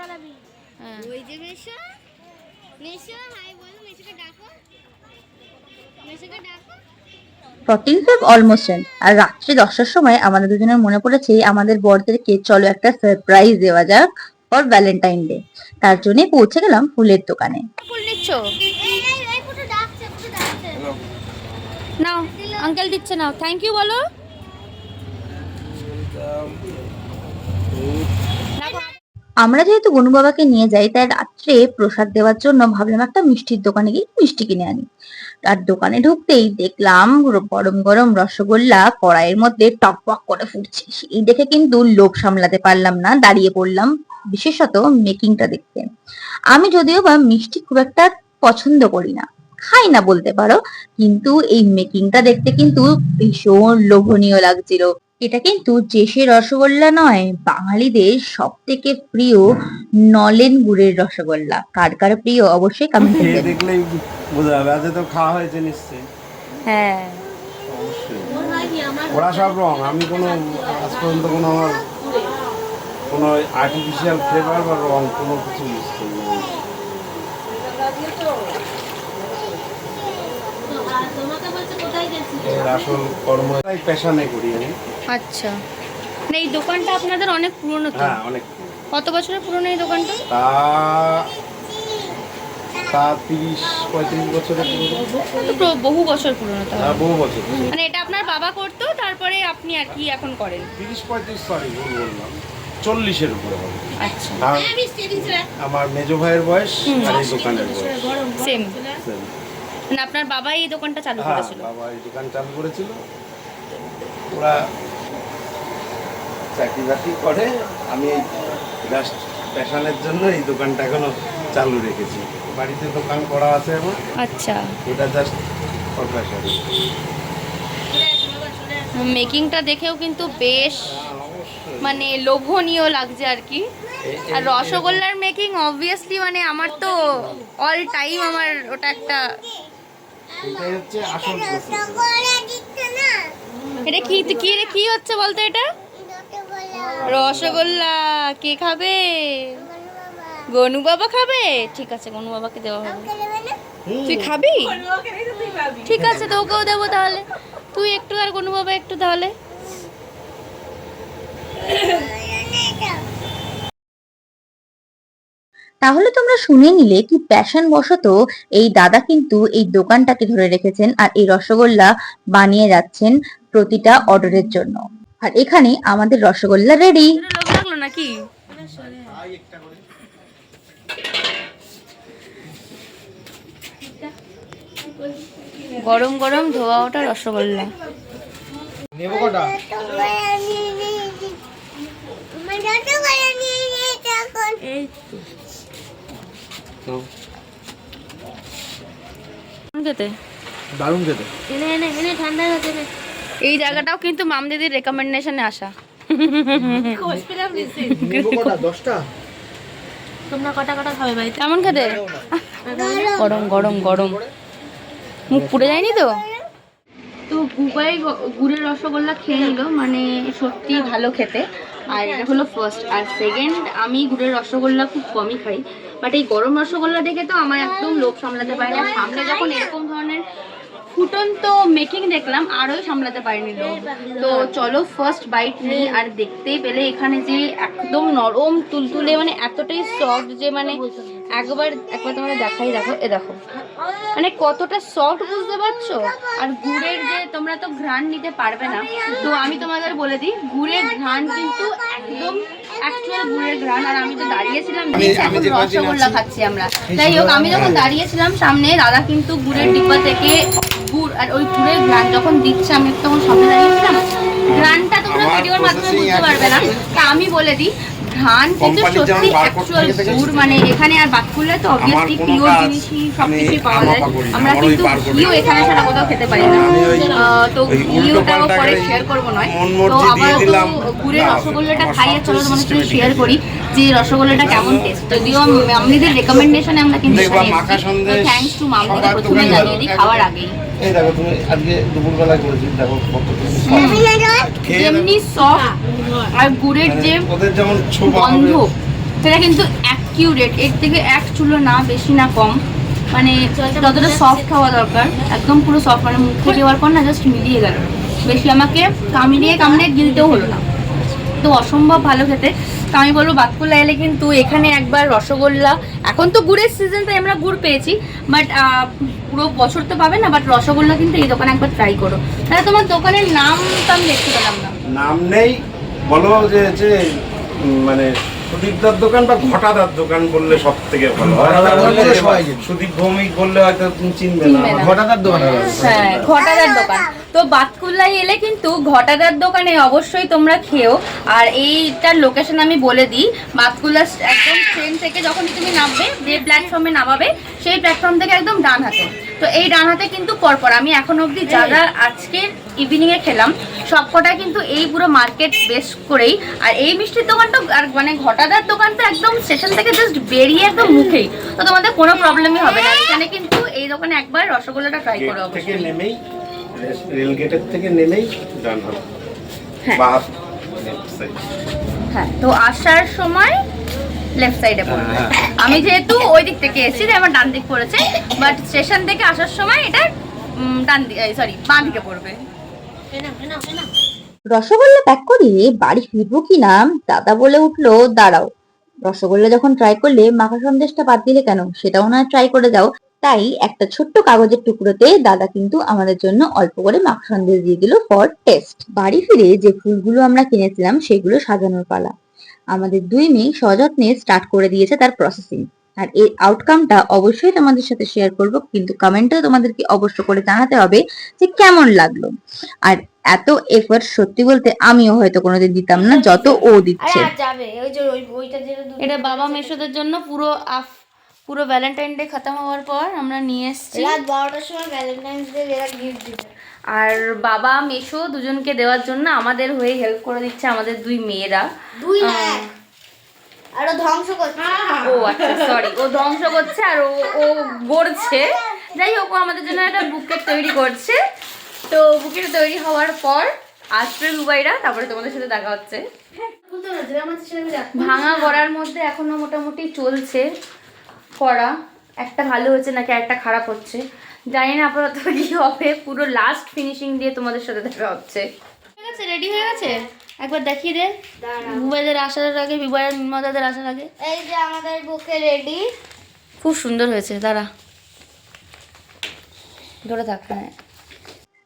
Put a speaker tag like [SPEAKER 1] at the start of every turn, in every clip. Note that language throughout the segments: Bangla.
[SPEAKER 1] দাঁড়াবি।
[SPEAKER 2] হ্যাঁ।
[SPEAKER 3] ওই যে মেশো। মেশো হাই বলো মেশোকে ডাকো। মেশোকে ডাকো।
[SPEAKER 4] অলমোস্ট এন্ড আর রাত্রি দশটার সময় আমাদের দুজনের মনে পড়েছে আমাদের বরদেরকে চলো একটা সারপ্রাইজ দেওয়া যাক ফর ভ্যালেন্টাইন ডে তার জন্যই পৌঁছে গেলাম ফুলের দোকানে।
[SPEAKER 2] ফুল নিচ্ছ?
[SPEAKER 3] এই এই এই ফুটো ডাকছে ফুটো ডাকছে।
[SPEAKER 2] নাও আঙ্কেল দিচ্ছে নাও। থ্যাংক ইউ বলো।
[SPEAKER 4] আমরা যেহেতু গনু বাবাকে নিয়ে যাই, তাই রাত্রে প্রসাদ দেওয়ার জন্য ভাবলাম একটা মিষ্টির দোকানে গিয়ে মিষ্টি কিনে আনি। আর দোকানে ঢুকতেই দেখলাম গরম গরম রসগোল্লা কড়াইয়ের মধ্যে টকবক করে ফুটছে। এই দেখে কিন্তু লোভ সামলাতে পারলাম না, দাঁড়িয়ে পড়লাম, বিশেষত মেকিংটা দেখতে। আমি যদিও বা মিষ্টি খুব একটা পছন্দ করি না, খাই না বলতে পারো, কিন্তু এই মেকিংটা দেখতে কিন্তু ভীষণ লোভনীয় লাগছিল। এটা কিন্তু জেসে রসগোল্লা নয় বাঙালিদের সব থেকে প্রিয় নলেন গুড়ের রসগোল্লা। কার কার প্রিয়? অবশ্যই কমেন্ট করবেন
[SPEAKER 5] দেখলেই বোঝা যাবে আজ তো খাওয়া হয়েছে নিশ্চয়ই।
[SPEAKER 2] হ্যাঁ।
[SPEAKER 5] অবশ্যই। ওরা সব রং আমি কোনো আজ পর্যন্ত কোনো আমার কোনো আর্টিফিশিয়াল ফ্লেভার বা রং কোনো কিছু ইউজ করি না। এর আসল কর্মটাই পেশানে করি আমি।
[SPEAKER 2] আচ্ছা। না এই দোকানটা আপনাদের অনেক পুরনো তো?
[SPEAKER 5] হ্যাঁ অনেক
[SPEAKER 2] কত বছরের পুরনো এই দোকানটা?
[SPEAKER 5] তা তা তিরিশ পঁয়ত্রিশ বছরের পুরনো।
[SPEAKER 2] তো বহু বছর পুরনো তো
[SPEAKER 5] হ্যাঁ বহু বছর।
[SPEAKER 2] মানে এটা আপনার বাবা করতো তারপরে আপনি আর কি এখন করেন?
[SPEAKER 5] তিরিশ পঁয়ত্রিশ সরি ভুল বললাম। চল্লিশের উপরে হবে।
[SPEAKER 2] আচ্ছা।
[SPEAKER 5] আমার মেজো ভাইয়ের বয়স আর এই দোকানের বয়স।
[SPEAKER 2] সেম মানে আপনার বাবা এই দোকানটা চালু
[SPEAKER 5] হ্যাঁ
[SPEAKER 2] করেছিল।
[SPEAKER 5] বাবা এই দোকান চালু করেছিল। ওরা চাকরি বাকরি করে। আমি এই জাস্ট প্যাশনের জন্য এই দোকানটা এখনও চালু রেখেছি। বাড়িতে দোকান করা আছে আমার।
[SPEAKER 2] আচ্ছা।
[SPEAKER 5] ওটা জাস্ট ফর প্যাশন
[SPEAKER 2] মেকিংটা দেখেও কিন্তু বেশ মানে লোভনীয় লাগছে আর কি। আর রসগোল্লার মেকিং অবভিয়াসলি মানে আমার তো অল টাইম আমার ওটা একটা
[SPEAKER 5] এটাই হচ্ছে আসল
[SPEAKER 2] এটা কি কি রে কি হচ্ছে বলতো এটা? রসগোল্লা। কে খাবে? গনু বাবা খাবে? ঠিক আছে গনু বাবাকে দেওয়া হবে। তুই খাবি। ঠিক আছে তোকেও দেবো তাহলে। তুই একটু আর গনু বাবা একটু তাহলে।
[SPEAKER 4] তাহলে তোমরা শুনে নিলে কি প্যাশন বশত এই দাদা কিন্তু এই দোকানটাকে ধরে রেখেছেন আর এই রসগোল্লা বানিয়ে যাচ্ছেন প্রতিটা অর্ডারের জন্য। আর এখানে আমাদের রসগোল্লা রেডি
[SPEAKER 2] নাকি গরম গরম ধোয়া ওটা রসগোল্লা।
[SPEAKER 5] নেব কটা?
[SPEAKER 2] কেমন খেতে।
[SPEAKER 5] দারুণ খেতে।
[SPEAKER 1] এনে এনে এনে ঠান্ডা
[SPEAKER 2] এই জায়গাটাও কিন্তু মাম দিদির রেকমেন্ডেশনে আসা।
[SPEAKER 1] খোঁজ পেলাম নিশ্চয়ই
[SPEAKER 5] কটা? দশটা?
[SPEAKER 1] তোমরা কটা কটা খাবে বাড়িতে?
[SPEAKER 2] কেমন খেতে? গরম গরম গরম। মুখ পুড়ে যায়নি তো? তো গুবাই গুড়ের রসগোল্লা খেয়ে নিল মানে সত্যি ভালো খেতে। আর এটা হলো ফার্স্ট আর সেকেন্ড আমি গুড়ের রসগোল্লা খুব কমই খাই। বাট এই গরম রসগোল্লা দেখে তো আমার একদম লোভ সামলাতে পারি না সামনে যখন এরকম ধরনের ফুটন্ত মেকিং দেখলাম আরোই সামলাতে পারিনি লোভ। তো চলো ফার্স্ট বাইট নিই আর দেখতেই পেলে এখানে যে একদম নরম তুলতুলে মানে এতটাই সফট যে মানে একবার একবার তোমাদের দেখাই দেখো এ দেখো। মানে কতটা সফট বুঝতে পারছ? আর গুড়ের যে তোমরা তো ঘ্রাণ নিতে পারবে না। তো আমি তোমাদের বলে দিই গুড়ের ঘ্রাণ কিন্তু একদম অ্যাকচুয়াল গুড়ের ঘ্রাণ আর আমি তো দাঁড়িয়েছিলাম এখন রসগোল্লা খাচ্ছি আমরা। যাই হোক আমি যখন দাঁড়িয়েছিলাম সামনে দাদা কিন্তু গুড়ের ডিব্বা থেকে গুড় আর ওই গুড়ের ঘ্রাণ যখন দিচ্ছে আমি তখন সামনে দাঁড়িয়েছিলাম। ঘ্রাণটা তোমরা ভিডিওর মাধ্যমে বুঝতে পারবে না। তা আমি বলে দিই ঘ্রাণ কিন্তু সত্যি অ্যাকচুয়াল
[SPEAKER 5] থেকে থেকে
[SPEAKER 2] গুড় মানে এখানে আর বাতকুলে তো অবভিয়াসলি পিওর জিনিসই সব কিছুই পাওয়া যায়। আমরা কিন্তু ঘিও এখানে ছাড়া কোথাও খেতে পারি না। তো ঘিওটাও পরে শেয়ার করব নয়। তো আবার
[SPEAKER 5] তো
[SPEAKER 2] গুড়ের রসগোল্লাটা খাইয়ে চলো তোমাদের শেয়ার করি। যে রসগোল্লাটা কেমন টেস্ট যদিও মামনিদের রেকমেন্ডেশনে আমরা কিন্তু
[SPEAKER 5] দেখবা মাখা সন্দেশ
[SPEAKER 2] থ্যাঙ্কস টু মামনিদের প্রথমে জানিয়ে দিই খাওয়ার আগেই।
[SPEAKER 5] এই দেখো তুমি আজকে দুপুরবেলা করেছি দেখো কত খেয়ে
[SPEAKER 2] যেমনি সফট আর গুড়ের যে
[SPEAKER 5] ওদের যেমন
[SPEAKER 2] গন্ধ সেটা কিন্তু অ্যাকিউরেট এর থেকে এক চুলো না বেশি না কম। মানে যতটা সফট হওয়া দরকার। একদম পুরো সফট মানে মুখ থেকে দেওয়ার পর না জাস্ট মিলিয়ে গেল। বেশি আমাকে কামড়িয়ে কামড়িয়ে গিলতেও হলো না। তো অসম্ভব ভালো খেতে। তো আমি বলব বাতকুল্লা এলে কিন্তু এখানে একবার রসগোল্লা এখন তো গুড়ের সিজন তাই আমরা গুড় পেয়েছি বাট পুরো বছর তো পাবে না বাট রসগোল্লা কিন্তু এই দোকানে একবার ট্রাই করো। তাহলে তোমার দোকানের নাম তো আমি দেখতে পেলাম না।
[SPEAKER 5] নাম নেই বলো যে যে মানে সুদীপদার দোকান বা ঘটাদার দোকান বললে সব থেকে ভালো। সুদীপ ভৌমিক বললে হয়তো তুমি চিনবে না।
[SPEAKER 2] চিনবে না।
[SPEAKER 6] ঘটাদার দোকান
[SPEAKER 2] হ্যাঁ ঘটাদার দোকান। তো বাতকুল্লায় এলে কিন্তু ঘটাদার দোকানে অবশ্যই তোমরা খেও। আর এইটার লোকেশন আমি বলে দিই বাতকুল্লা একদম ট্রেন থেকে যখনই তুমি নামবে যে প্ল্যাটফর্মে নামাবে সেই প্ল্যাটফর্ম থেকে একদম ডান হাতে। তো এই ডান হাতে কিন্তু পরপর আমি এখন অবধি যা যা আজকের ইভিনিংয়ে খেলাম সবকটা কিন্তু এই পুরো মার্কেট বেস করেই। আর এই মিষ্টির দোকানটা আর মানে ঘটাদার দোকানটা একদম স্টেশন থেকে জাস্ট বেরিয়ে একদম মুখেই। তো তোমাদের কোনো প্রবলেমই হবে না। এখানে কিন্তু এই দোকানে একবার রসগোল্লাটা ট্রাই করো অবশ্যই।
[SPEAKER 5] রেল গেটের থেকে নেমেই ডান হবে।
[SPEAKER 2] হ্যাঁ।
[SPEAKER 5] বা
[SPEAKER 2] হ্যাঁ তো আসার সময় লেফট সাইডে পড়বে।
[SPEAKER 5] হ্যাঁ,
[SPEAKER 2] আমি যেহেতু ওই দিক থেকে এসেছি তাই আমার ডান দিক পড়েছে। বাট স্টেশন থেকে আসার সময় এটা ডান দিকে সরি বাঁ দিকে পড়বে।
[SPEAKER 1] এনা এনা এনা
[SPEAKER 4] রসগোল্লা প্যাক করিয়ে বাড়ি ফিরবো কিনা দাদা বলে উঠল দাঁড়াও। রসগোল্লা যখন ট্রাই করলে মাখা সন্দেশটা বাদ দিলে কেন? সেটাও না ট্রাই করে যাও। তাই একটা ছোট্ট কাগজের টুকরোতে দাদা কিন্তু আমাদের জন্য অল্প করে মাখা সন্দেশ দিয়ে দিল ফর টেস্ট বাড়ি ফিরে যে ফুলগুলো আমরা কিনেছিলাম সেগুলো সাজানোর পালা। আমাদের দুই মেয়ে সযত্নে স্টার্ট করে দিয়েছে তার প্রসেসিং আর এই আউটকামটা অবশ্যই তোমাদের সাথে শেয়ার করব কিন্তু কমেন্টে তোমাদেরকে অবশ্য করে জানাতে হবে যে কেমন লাগল। আর এত এফর্ট সত্যি বলতে আমিও হয়তো কোনোদিন দিতাম না যত ও দিচ্ছে।
[SPEAKER 3] আর যাবে ওই যে ওই বইটা যেটা
[SPEAKER 2] এটা বাবা মেশোদের জন্য পুরো আফ পুরো ভ্যালেন্টাইন ডে খতম হওয়ার পর আমরা নিয়ে এসেছি।
[SPEAKER 3] রাত বারোটার সময় ভ্যালেন্টাইন ডে এরা গিফট দিবে।
[SPEAKER 2] আর বাবা মেশো দুজনকে দেওয়ার জন্য আমাদের হয়ে হেল্প করে দিচ্ছে আমাদের দুই মেয়েরা।
[SPEAKER 3] দুই আরও ধ্বংস করছে।
[SPEAKER 2] ও আচ্ছা সরি ও ধ্বংস করছে আর ও ও গড়ছে। যাই হোক ও আমাদের জন্য একটা বুকেট তৈরি করছে। তো বুকেট তৈরি হওয়ার পর আসবে দুবাইরা তারপরে তোমাদের সাথে দেখা হচ্ছে।
[SPEAKER 1] রাখব
[SPEAKER 2] ভাঙা গড়ার মধ্যে এখনও মোটামুটি চলছে। করা। একটা ভালো হচ্ছে নাকি একটা খারাপ হচ্ছে। জানি না আপাতত কি হবে। পুরো লাস্ট ফিনিশিং দিয়ে তোমাদের সাথে দেখা হচ্ছে। ঠিক আছে রেডি হয়ে গেছে? একবার দেখিয়ে দে। বুবাইদের আসার আগে বিবাহের মজাদের আসার আগে।
[SPEAKER 3] এই যে আমাদের বুকে রেডি
[SPEAKER 2] খুব সুন্দর হয়েছে দাঁড়া। ধরে থাকতে হ্যাঁ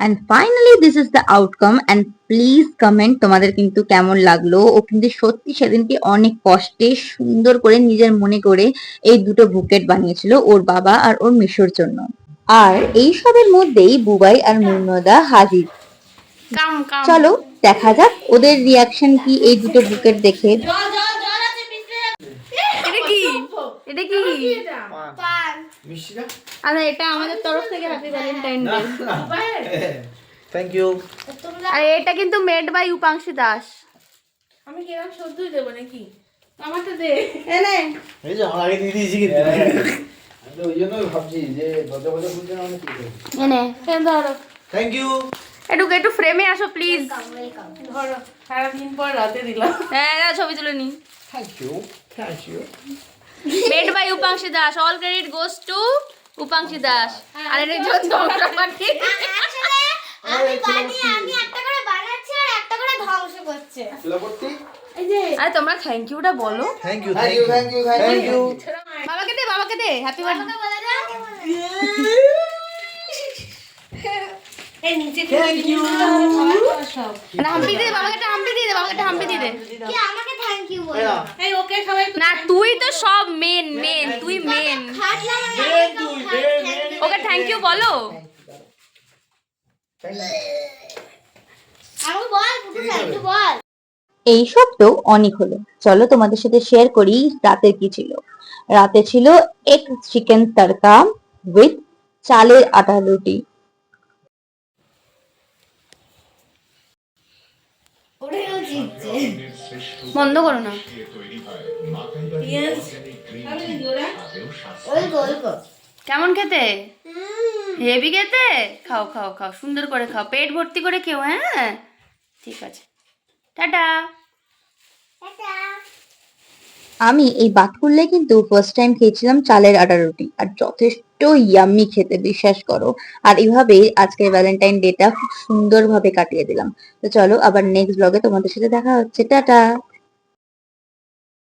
[SPEAKER 4] and finally this is the outcome and please comment তোমাদের কিন্তু কেমন লাগল। ও কিন্তু সত্যি সেদিনকে অনেক কষ্টে সুন্দর করে নিজের মনে করে এই দুটো বুকেট বানিয়েছিল ওর বাবা আর ওর মিশোর জন্য। আর এই সবের মধ্যেই বুবাই আর মুন্নদা হাজির।
[SPEAKER 2] কাম কাম
[SPEAKER 4] চলো দেখা যাক ওদের রিয়াকশন কি এই দুটো বুকেট দেখে।
[SPEAKER 2] এটা কি? এটা কি? আচ্ছা এটা আমাদের তরফ থেকে happy valentine day
[SPEAKER 6] thank you
[SPEAKER 2] আর এটা কিন্তু মেড বাই উপাংশী দাস
[SPEAKER 1] আমি কিরম সত্যই দেবো নাকি? আমারটা দে।
[SPEAKER 6] এই যে আমার আগে দিয়ে দিয়েছি কিন্তু। ওই জন্যই ভাবছি যে দরজা ফরজা খুলছে না মানে কি
[SPEAKER 2] এনে ফ্রেম ধরো।
[SPEAKER 6] থ্যাংক ইউ
[SPEAKER 2] একটু একটু ফ্রেমে আসো প্লিজ
[SPEAKER 1] ধরো। সারাদিন পর রাতে দিলাম।
[SPEAKER 2] হ্যাঁ দাও, ছবি তুলে নি।
[SPEAKER 6] Thank you thank you
[SPEAKER 2] made by Upanshi Das all credit goes to Upanshi Das. আর এটা যন্ত্রপাতি
[SPEAKER 3] আসলে আমি বানিয়ে আমি একটা করে বানাচ্ছি আর একটা করে ধ্বংস করছে।
[SPEAKER 6] শিলাপত্তি
[SPEAKER 1] এই যে।
[SPEAKER 2] আরে তোমরা থ্যাংক ইউটা বলো।
[SPEAKER 6] Thank you thank you thank you thank you
[SPEAKER 2] বাবাকে দে বাবাকে দে হ্যাপি বার্থডে
[SPEAKER 3] বলে দাও।
[SPEAKER 1] এই নিচে থ্যাংক ইউ সব।
[SPEAKER 2] হাম্পি দে বাবাকে একটা হাম্পি দিয়ে দে বাবাকে একটা হাম্পি দিয়ে দে।
[SPEAKER 3] আমাকে থ্যাংক ইউ বলে?
[SPEAKER 1] এই ওকে সবাই
[SPEAKER 2] না তুই তো সব মেন মেন তুই মেন
[SPEAKER 3] আমি
[SPEAKER 2] ওকে থ্যাংক ইউ বলো।
[SPEAKER 3] আমাকে বল পুটু থ্যাংক ইউ বল।
[SPEAKER 4] এই সব তো অনেক হলো। চলো তোমাদের সাথে শেয়ার করি রাতে কি ছিল? রাতে ছিল এক চিকেন তড়কা উইথ চালের আটা রুটি।
[SPEAKER 2] বন্ধ করো না। কেমন খেতে? হেভি খেতে? খাও খাও খাও সুন্দর করে খাও। পেট ভর্তি করে খেও হ্যাঁ? ঠিক আছে। টাটা।
[SPEAKER 3] টাটা।
[SPEAKER 4] আমি এই বাতকুল্লে কিন্তু ফার্স্ট টাইম খেয়েছিলাম চালের আটা রুটি আর যথেষ্ট ইয়াম্মি খেতে বিশ্বাস করো। আর এইভাবেই আজকের ভ্যালেন্টাইন ডেটা খুব সুন্দরভাবে কাটিয়ে দিলাম। তো চলো আবার নেক্সট ব্লগে তোমাদের সাথে দেখা হচ্ছে। টাটা।